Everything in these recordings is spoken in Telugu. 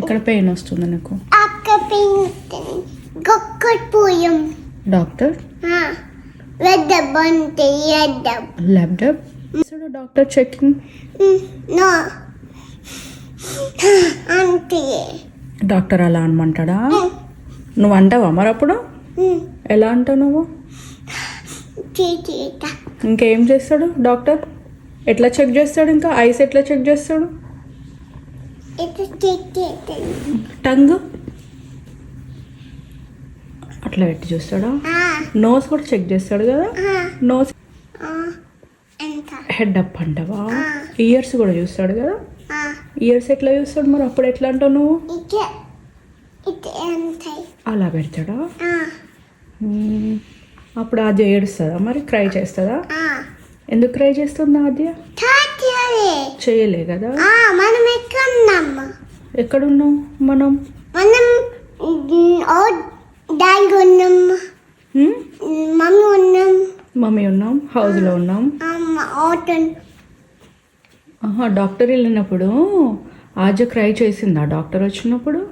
ఎక్కడ పెయిన్ వస్తుంది నీకు? అక్క పింఛన్ గొక్కపోయాం డాక్టర్? రెడ్డ బంతి రెడ్డ ల్యాప్టాప్ డాక్టర్ చెకింగ్ నో. అంతే. డాక్టర్ అలా అనమంటాడా? నువ్వు అంటావా మరి అప్పుడు? ఎలా అంటావు నువ్వు? ఇంకేం చేస్తాడు డాక్టర్? ఎట్లా చెక్ చేస్తాడు ఇంకా? ఐస్ ఎట్లా చెక్ చేస్తాడు? టంగ్. అట్లా పెట్టి చూస్తాడా? నోస్ కూడా చెక్ చేస్తాడు కదా? నోస్. హెడ్ అప్ అంటావా? ఇయర్స్ కూడా చూస్తాడు కదా? ఇయర్స్ ఎట్లా చూస్తాడు మరి? అప్పుడు ఎట్లా అంటావు నువ్వు? అలా పెడతాడా. అప్పుడు ఆద్య ఏడుస్తుందా మరి? క్రై చేస్తుందా? ఎందుకు క్రై చేస్తుంది ఆద్య? చేయలే కదా? మనం ఎక్కడున్నాం ఎక్కడున్నాం మనం? మనం డాడీ ఉన్నాం. మ్మ్? మమ్మీ ఉన్నాం. మమ్మీ ఉన్నాం హౌస్లో ఉన్నాం. అమ్మ డాక్టర్ వెళ్ళినప్పుడు ఆద్య క్రై చేసిందా? డాక్టర్ వచ్చినప్పుడు?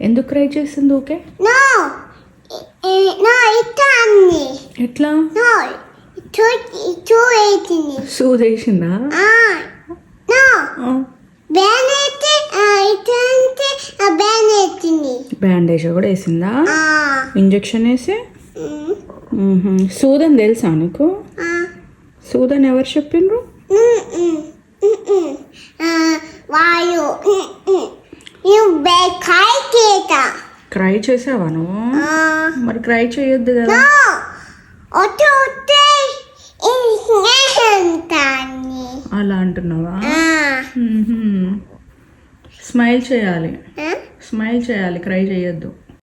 ఎందుకు క్రై చేసింది ఓకే? నో. నో ఇట్లా అన్ని ఎట్లా? సూదేసిందా? బ్యాన్ అయితే అంటే బ్యాన్ అవుతుంది బ్యాండేజ్ కూడా వేసిందా? ఇంజెక్షన్ వేసి. సూదన్ తెలుసా నీకు? సూదన్ ఎవరు చెప్పిండ్రు? వాయు. బేకాయ కేట క్రై చేసావా నువ్వు? మరి క్రై చేయొద్దు కదా. అలా అంటున్నావా? స్మైల్ చేయాలి. స్మైల్ చేయాలి. క్రై చేయొద్దు.